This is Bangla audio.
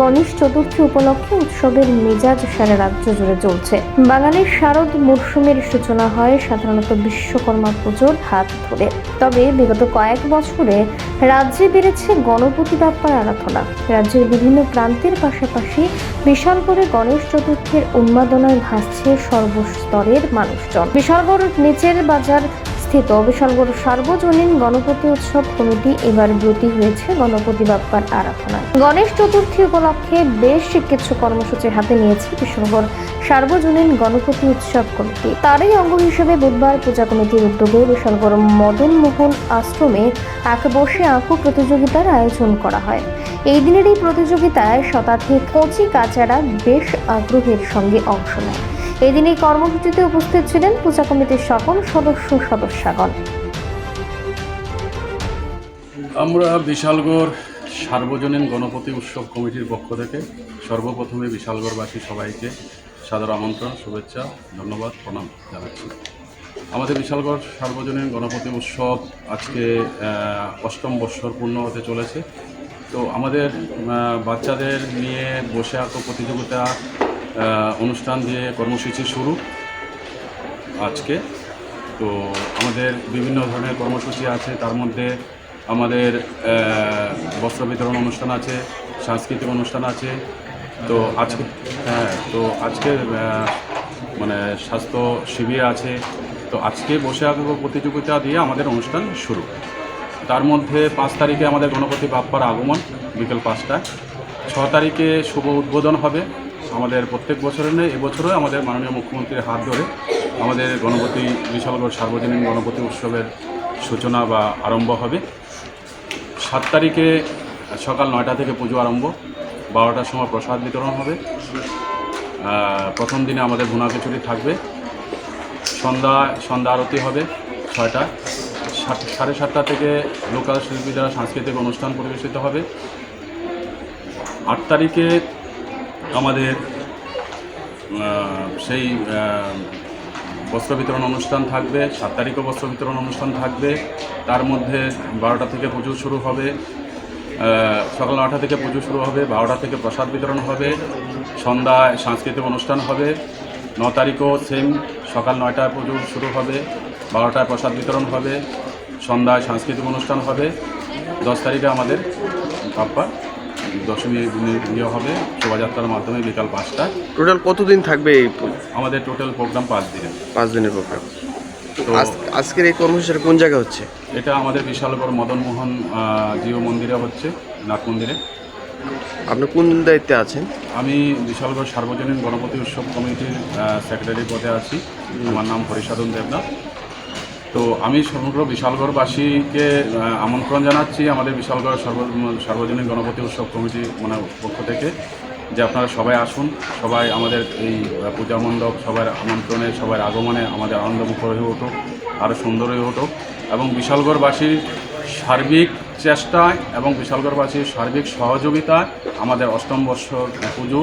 গণেশ চতুর্থী উপলক্ষে উৎসবের মেজাজ সারা রাজ্য জুড়ে চলছে। বাঙালির শারদ মরশুমের সূচনা হয় সাধারণত বিশ্বকর্মা পুজোর হাত ধরে। তবে বিগত কয়েক বছরে রাজ্যে বেড়েছে গণপতি বাপ্পার আরাধনা। রাজ্যের বিভিন্ন প্রান্তের পাশাপাশি বিশাল করে গণেশ চতুর্থীর উন্মাদনায় ভাসছে সর্বস্তরের মানুষজন। বিশালগড় নিচের বাজার স্থিত বিশালগড় সার্বজনীন গণপতি উৎসব কমিটি এবার ব্রতী হয়েছে গণপতি বাপ্পার আরাধনায়। গণেশ চতুর্থী উপলক্ষে বেশ কিছু কর্মসূচি হাতে নিয়েছে বিশালগড় সার্বজনীন গণপতি উৎসব কমিটি। তারই অঙ্গ হিসেবে বুধবার পূজা কমিটির উদ্যোগে বিশালগড় মদন মোহন আশ্রমে এক বসে আঁকো প্রতিযোগিতার আয়োজন করা হয়। এই দিনের এই প্রতিযোগিতায় শতাধিক কচি কাচারা বেশ আগ্রহের সঙ্গে অংশ নেয়। এই দিন এই কর্মসূচিতে উপস্থিত ছিলেন পূজা কমিটির সকল সদস্য সদস্যগণ। আমরা বিশালগড় সার্বজনীন গণপতি উৎসব কমিটির পক্ষ থেকে সর্বপ্রথমে বিশালগড়বাসী সবাইকে সাদর আমন্ত্রণ, শুভেচ্ছা, ধন্যবাদ, প্রণাম জানাচ্ছি। আমাদের বিশালগড় সার্বজনীন গণপতি উৎসব আজকে অষ্টম বৎসর পূর্ণ হতে চলেছে। তো আমাদের বাচ্চাদের নিয়ে বসে আঁকো প্রতিযোগিতা অনুষ্ঠান দিয়ে কর্মসূচি শুরু আজকে, তো আমাদের বিভিন্ন ধরনের কর্মসূচি আছে। তার মধ্যে আমাদের বস্ত্র বিতরণ অনুষ্ঠান আছে, সাংস্কৃতিক অনুষ্ঠান আছে। তো আজকে হ্যাঁ তো আজকে মানে স্বাস্থ্য শিবির আছে। তো আজকে বসে আঁকো প্রতিযোগিতা দিয়ে আমাদের অনুষ্ঠান শুরু। তার মধ্যে পাঁচ তারিখে আমাদের গণপতি বাপ্পার আগমন, বিকেল পাঁচটায়। ছ তারিখে শুভ উদ্বোধন হবে। আমাদের প্রত্যেক বছরের নেই এবছরও আমাদের মাননীয় মুখ্যমন্ত্রীর হাত ধরে আমাদের গণপতি বিশালগড় সার্বজনীন গণপতি উৎসবের সূচনা বা আরম্ভ হবে। সাত তারিখে সকাল নয়টা থেকে পুজো আরম্ভ, বারোটার সময় প্রসাদ বিতরণ হবে। প্রথম দিনে আমাদের ভুনা খিচুড়ি থাকবে। সন্ধ্যা সন্ধ্যা আরতি হবে ছয়টা। সাড়ে সাতটা থেকে লোকাল শিল্পী দ্বারা সাংস্কৃতিক অনুষ্ঠান পরিবেশিত হবে। আট তারিখে আমাদের সেই বস্ত্র বিতরণ অনুষ্ঠান থাকবে, সাত তারিখও বস্ত্র বিতরণ অনুষ্ঠান থাকবে। তার মধ্যে বারোটা থেকে পুজো শুরু হবে। সকাল নটা থেকে পুজো শুরু হবে, বারোটা থেকে প্রসাদ বিতরণ হবে। সন্ধ্যায় সাংস্কৃতিক অনুষ্ঠান হবে। ন তারিখও সেম সকাল নয়টায় পুজো শুরু হবে, বারোটায় প্রসাদ বিতরণ হবে। সন্ধ্যায় সাংস্কৃতিক অনুষ্ঠান হবে। দশ তারিখে আমাদের বাপ্পা দশমী দিনে ইয়ে হবে শোভাযাত্রার মাধ্যমে বিকাল পাঁচটা। টোটাল কতদিন থাকবে এই আমাদের টোটাল প্রোগ্রাম পাঁচ দিনে পাঁচ দিনের প্রোগ্রাম আজকের এই কর্মসূচিটা কোন জায়গায় হচ্ছে? এটা আমাদের বিশালগড় মদনমোহন জিও মন্দিরে হচ্ছে নাথ মন্দিরে। আপনি কোন দায়িত্বে আছেন? আমি বিশালগড় সার্বজনীন গণপতি উৎসব কমিটির সেক্রেটারি পদে আছি। আমার নাম হরিসাধন দেবনাথ। তো আমি সমগ্র বিশালগড়বাসীকে আমন্ত্রণ জানাচ্ছি আমাদের বিশালগড় সর্ব, সার্বজনীন গণপতি উৎসব কমিটি মানে পক্ষ থেকে, যে আপনারা সবাই আসুন, সবাই আমাদের এই পূজা মণ্ডপ, সবার আমন্ত্রণে, সবার আগমনে আমাদের আনন্দ আনন্দমুখর হয়ে উঠুক, আরও সুন্দর হয়ে উঠুক। এবং বিশালগড়বাসীর সার্বিক চেষ্টায় এবং বিশালগড়বাসীর সার্বিক সহযোগিতায় আমাদের অষ্টম বর্ষ পুজো